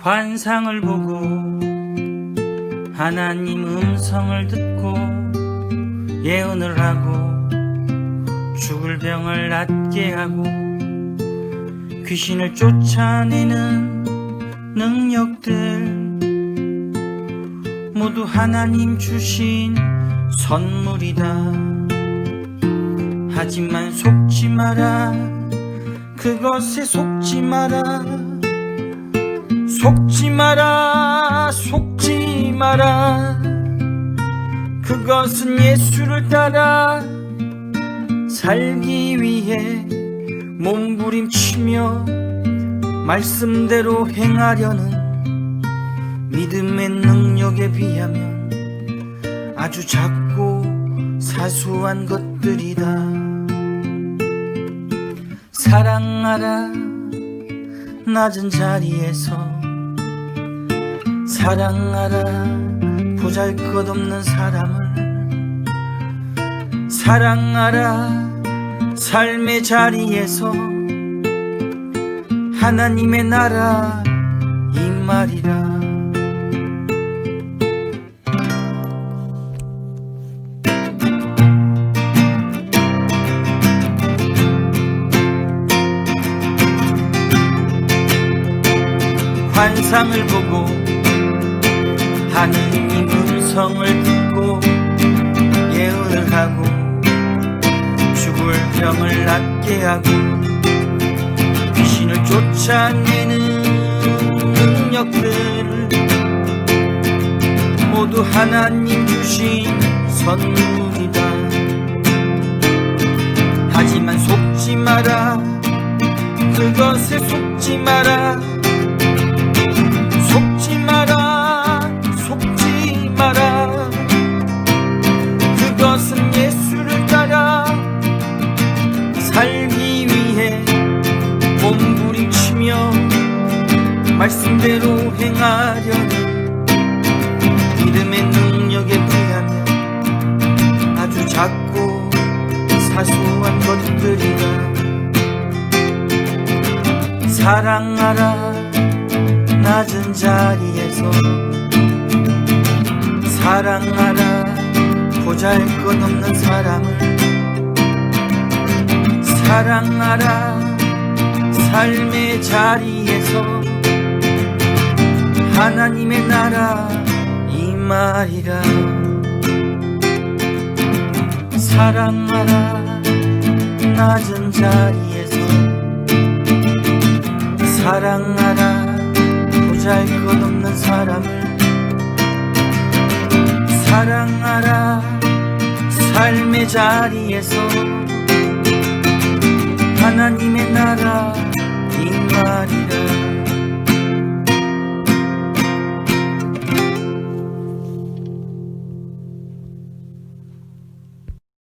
환상을 보고 하나님 음성을 듣고 예언을 하고 죽을 병을 낫게 하고 귀신을 쫓아내는 능력들 모두 하나님 주신 선물이다. 하지만 속지 마라. 그것에 속지 마라. 속지 마라. 속지 마라. 그것은 예수를 따라 살기 위해 몸부림치며 말씀대로 행하려는 믿음의 능력에 비하면 아주 작고 사소한 것들이다. 사랑하라 낮은 자리에서 사랑하라 보잘 것 없는 사람을 사랑하라 삶의 자리에서 하나님의 나라 이 말이라. 환상을 보고 하느님 음성을 듣고 예언을 하고 죽을 병을 낫게 하고 귀신을 쫓아내는 능력들 모두 하나님 주신 선물이다. 하지만 속지 마라. 그것에 속지 마라 말씀대로 행하려는 믿음의 능력에 비하면 아주 작고 사소한 것들이다 사랑하라 낮은 자리에서 사랑하라 보잘 것 없는 사람을 사랑하라 삶의 자리에서 하나님의 나라 이 말이라. 사랑하라 낮은 자리에서. 사랑하라 보잘 것 없는 사람을. 사랑하라 삶의 자리에서. 하나님의 나라 이 말이라